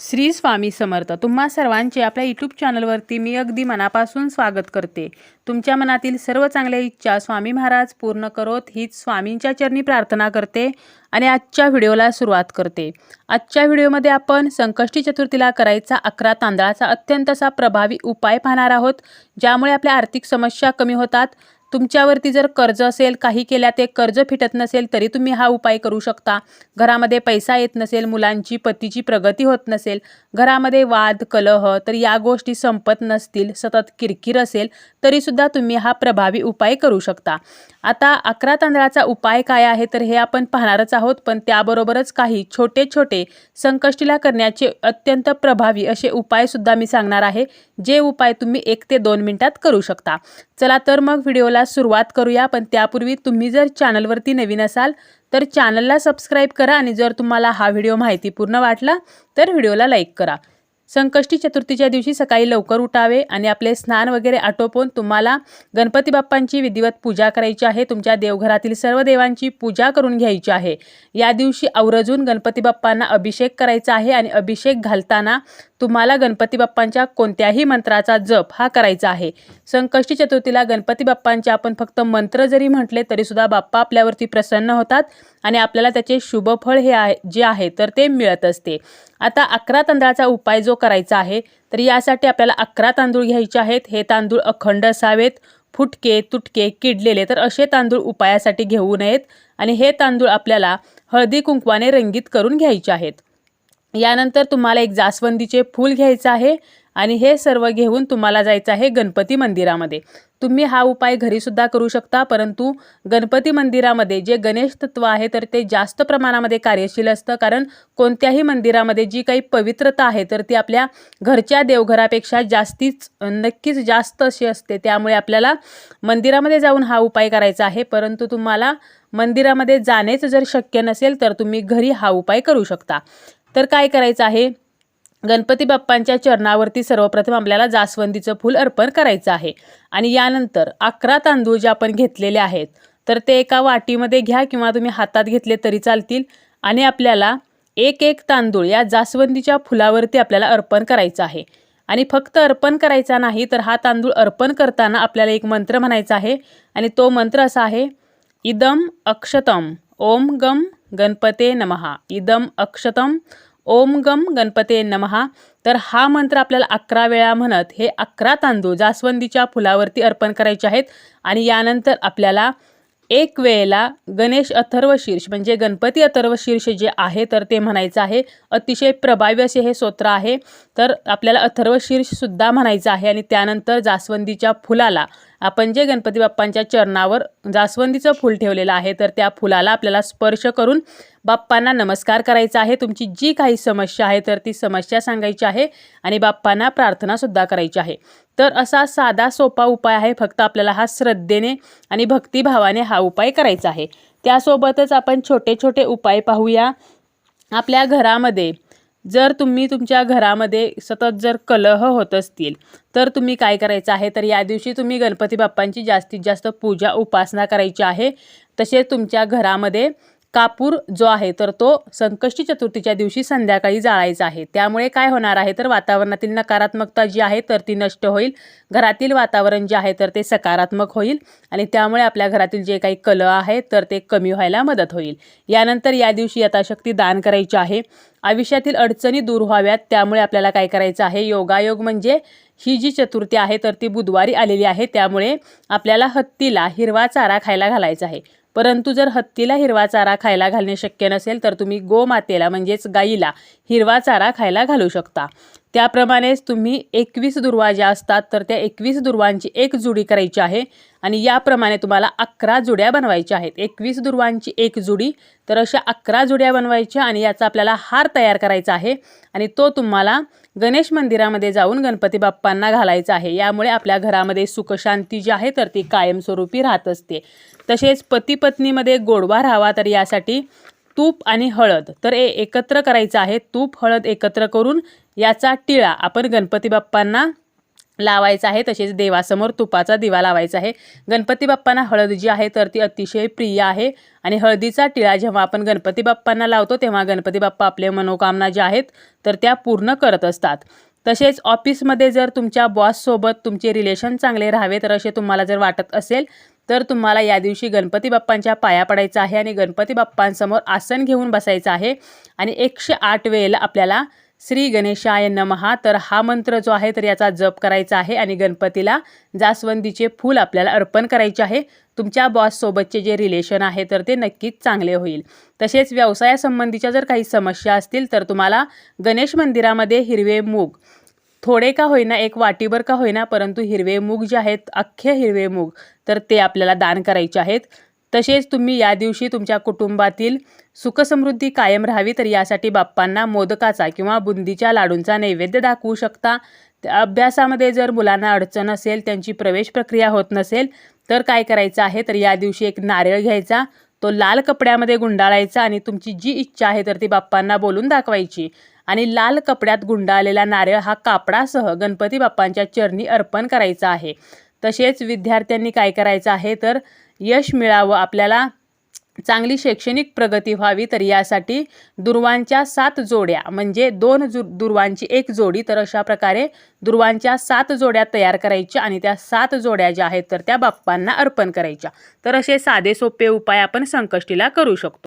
श्री स्वामी समर्थ. तुम्हा सर्वांचे आपल्या यूट्यूब चॅनलवरती मी अगदी मनापासून स्वागत करते. तुमच्या मनातील सर्व चांगल्या इच्छा स्वामी महाराज पूर्ण करोत हीच स्वामींच्या चरणी प्रार्थना करते आणि आजच्या व्हिडिओला सुरुवात करते. आजच्या व्हिडिओमध्ये आपण संकष्टी चतुर्थीला करायचा अकरा तांदळाचा अत्यंत असा प्रभावी उपाय पाहणार आहोत ज्यामुळे आपल्या आर्थिक समस्या कमी होतात तुमच्यावरती जर कर्ज असेल काही केल्या ते कर्ज फिटत नसेल तरी तुम्ही हा उपाय करू शकता. घरामध्ये पैसा येत नसेल मुलांची पतीची प्रगती होत नसेल घरामध्ये वाद कलह तर या गोष्टी संपत नसतील सतत किरकिर असेल तरीसुद्धा तुम्ही हा प्रभावी उपाय करू शकता. आता अकरा तांदळाचा उपाय काय आहे तर हे आपण पाहणारच आहोत पण त्याबरोबरच काही छोटे छोटे संकष्टीला करण्याचे अत्यंत प्रभावी असे उपायसुद्धा मी सांगणार आहे जे उपाय तुम्ही एक ते दोन मिनिटात करू शकता. चला तर मग व्हिडिओला सुरुवात करूया पण त्यापूर्वी तुम्ही जर चॅनलवरती नवीन असाल तर चॅनलला सबस्क्राईब करा आणि जर तुम्हाला हा व्हिडिओ माहितीपूर्ण वाटला तर व्हिडिओला लाईक करा. संकष्टी चतुर्थीच्या दिवशी सकाळी लवकर उठावे आणि आपले स्नान वगैरे आटोपून तुम्हाला गणपती बाप्पांची विधिवत पूजा करायची आहे तुमच्या देवघरातील सर्व देवांची पूजा करून घ्यायची आहे. या दिवशी आवर्जून गणपती बाप्पांना अभिषेक करायचा आहे आणि अभिषेक घालताना तुम्हाला गणपती बाप्पांच्या कोणत्याही मंत्राचा जप हा करायचा आहे. संकष्टी चतुर्थीला गणपती बाप्पांचे आपण फक्त मंत्र जरी म्हटले तरीसुद्धा बाप्पा आपल्यावरती प्रसन्न होतात आणि आपल्याला त्याचे शुभफळ हे आहे जे आहे तर ते मिळत असते. आता अकरा तांदळाचा उपाय जो करायचा आहे तर यासाठी आपल्याला अकरा तांदूळ घ्यायचे आहेत. हे तांदूळ अखंड असावेत. फुटके तुटके किडलेले तर असे तांदूळ उपायासाठी घेऊ नयेत. आणि हे तांदूळ आपल्याला हळदी कुंकवाने रंगीत करून घ्यायचे आहेत. यानंतर तुम्हाला एक जास्वंदीचे फूल घ्यायचं आहे आणि हे सर्व घेऊन तुम्हाला जायचं आहे गणपती मंदिरामध्ये. तुम्ही हा उपाय घरीसुद्धा करू शकता परंतु गणपती मंदिरामध्ये जे गणेश तत्व आहे तर ते जास्त प्रमाणामध्ये कार्यशील असतं. कारण कोणत्याही मंदिरामध्ये जी काही पवित्रता आहे तर ती आपल्या घरच्या देवघरापेक्षा जास्तीच नक्कीच जास्त अशी असते. त्यामुळे आपल्याला मंदिरामध्ये जाऊन हा उपाय करायचा आहे. परंतु तुम्हाला मंदिरामध्ये जाणेच जर शक्य नसेल तर तुम्ही घरी हा उपाय करू शकता. तर काय करायचं आहे? गणपती बाप्पांच्या चरणावरती सर्वप्रथम आपल्याला जास्वंदीचं फूल अर्पण करायचं आहे. आणि यानंतर अकरा तांदूळ जे आपण घेतलेले आहेत तर ते एका वाटीमध्ये घ्या किंवा तुम्ही हातात घेतले तरी चालतील. आणि आपल्याला एक एक तांदूळ या जास्वंदीच्या फुलावरती आपल्याला अर्पण करायचं आहे. आणि फक्त अर्पण करायचा नाही तर हा तांदूळ अर्पण करताना आपल्याला एक मंत्र म्हणायचा आहे. आणि तो मंत्र असा आहे इदम अक्षतम ओम गम गणपते नमहा इदम अक्षतम ओम गम गणपते नमहा तर हा मंत्र आपल्याला अकरा वेळा म्हणत हे अकरा तांदूळ जास्वंदीच्या फुलावरती अर्पण करायचे आहेत. आणि यानंतर आपल्याला एक वेळेला गणेश अथर्वशीर्ष म्हणजे गणपती अथर्वशीर्ष जे आहे तर ते म्हणायचं आहे. अतिशय प्रभावी असे हे स्तोत्र आहे. तर आपल्याला अथर्वशीर्षसुद्धा म्हणायचं आहे. आणि त्यानंतर जास्वंदीच्या फुलाला आपण जे गणपती बाप्पांच्या चरणावर जास्वंदीचं फूल ठेवलेलं आहे तर त्या फुलाला आपल्याला स्पर्श करून बाप्पांना नमस्कार करायचा आहे. तुमची जी काही समस्या आहे तर ती समस्या सांगायची आहे आणि बाप्पांना प्रार्थनासुद्धा करायची आहे. तर असा साधा सोपा उपाय आहे फक्त आपल्याला हा श्रद्धेने आणि भक्तिभावाने हा उपाय करायचा आहे. त्यासोबतच आपण छोटे छोटे उपाय पाहूया. आपल्या घरामध्ये जर तुम्ही तुमच्या घरामध्ये सतत जर कलह होत असतील तर तुम्ही काय करायचं आहे? तर या दिवशी तुम्ही गणपती बाप्पांची जास्तीत जास्त पूजा उपासना करायची आहे. तसेच तुमच्या घरामध्ये कापूर जो आहे तर तो संकष्टी चतुर्थीच्या दिवशी संध्याकाळी जाळायचा आहे. त्यामुळे काय होणार आहे तर वातावरणातील नकारात्मकता जी आहे तर ती नष्ट होईल. घरातील वातावरण जे आहे तर ते सकारात्मक होईल आणि त्यामुळे आपल्या घरातील जे काही कल आहे तर ते कमी व्हायला मदत होईल. यानंतर या दिवशी यथाशक्ती दान करायची आहे. आयुष्यातील अडचणी दूर व्हाव्यात त्यामुळे आपल्याला काय करायचं आहे योगायोग म्हणजे ही जी चतुर्थी आहे तर ती बुधवारी आलेली आहे. त्यामुळे आपल्याला हत्तीला हिरवा चारा खायला घालायचा आहे. परंतु जर हत्तीला हिरवा चारा खायला घालणे शक्य नसेल तर तुम्ही गोमातेला म्हणजेच गाईला हिरवा चारा खायला घालू शकता. त्याप्रमाणेच तुम्ही एकवीस दुर्वा ज्या असतात तर त्या एकवीस दुर्वांची एक जुडी करायची आहे आणि याप्रमाणे तुम्हाला अकरा जुड्या बनवायच्या आहेत. एकवीस दुर्वांची एक जुडी तर अशा अकरा जुड्या बनवायच्या आणि याचा आपल्याला हार तयार करायचा आहे आणि तो तुम्हाला गणेश मंदिरामध्ये जाऊन गणपती बाप्पांना घालायचं आहे. यामुळे आपल्या घरामध्ये सुखशांती जी आहे तर ती कायमस्वरूपी राहत असते. तसेच पती पत्नीमध्ये गोडवा राहावा तर यासाठी तूप आणि हळद. तर हे एकत्र करायचं आहे. तूप हळद एकत्र करून याचा टिळा आपण गणपती बाप्पांना लावायचा आहे तसेच देवासमोर तुपाचा दिवा लावायचा आहे. गणपती बाप्पांना हळद जी आहे तर ती अतिशय प्रिय आहे. आणि हळदीचा टिळा जेव्हा आपण गणपती बाप्पांना लावतो तेव्हा गणपती बाप्पा आपले मनोकामना ज्या आहेत तर त्या पूर्ण करत असतात. तसेच ऑफिसमध्ये जर तुमच्या बॉससोबत तुमचे रिलेशन चांगले राहावे तर असे तुम्हाला जर वाटत असेल तर तुम्हाला या दिवशी गणपती बाप्पांच्या पाया पडायचं आहे आणि गणपती बाप्पांसमोर आसन घेऊन बसायचं आहे. आणि एकशे आठ वेळेला आपल्याला श्री गणेशाय नमहा तर हा मंत्र जो आहे तर याचा जप करायचा आहे आणि गणपतीला जास्वंदीचे फूल आपल्याला अर्पण करायचे आहे. तुमच्या बॉससोबतचे जे रिलेशन आहे तर ते नक्कीच चांगले होईल. तसेच व्यवसायासंबंधीच्या जर काही समस्या असतील तर तुम्हाला गणेश मंदिरामध्ये हिरवे मूग. थोडे का होईना एक वाटीभर का होईना परंतु हिरवे मूग जे आहेत अख्खे हिरवे मूग तर ते आपल्याला दान करायचे आहेत. तसेच तुम्ही या दिवशी तुमच्या कुटुंबातील सुखसमृद्धी कायम राहावी तर यासाठी बाप्पांना मोदकाचा किंवा बुंदीच्या लाडूंचा नैवेद्य दाखवू शकता. अभ्यासामध्ये जर मुलांना अडचण असेल त्यांची प्रवेश प्रक्रिया होत नसेल तर काय करायचं आहे? तर या दिवशी एक नारळ घ्यायचा तो लाल कपड्यामध्ये गुंडाळायचा आणि तुमची जी इच्छा आहे तर ती बाप्पांना बोलून दाखवायची. आणि लाल कपड्यात गुंडाळलेला नारळ हा कापडासह गणपती बाप्पांच्या चरणी अर्पण करायचा आहे. तसेच विद्यार्थ्यांनी काय करायचं आहे? तर यश मिळावं आपल्याला चांगली शैक्षणिक प्रगती व्हावी तर यासाठी दुर्वांच्या सात जोड्या म्हणजे दोन जु दुर्वांची एक जोडी तर अशा प्रकारे दुर्वांच्या सात जोड्या तयार करायच्या आणि त्या सात जोड्या ज्या आहेत तर त्या बाप्पांना अर्पण करायच्या. तर असे साधे सोपे उपाय आपण संकष्टीला करू शकतो.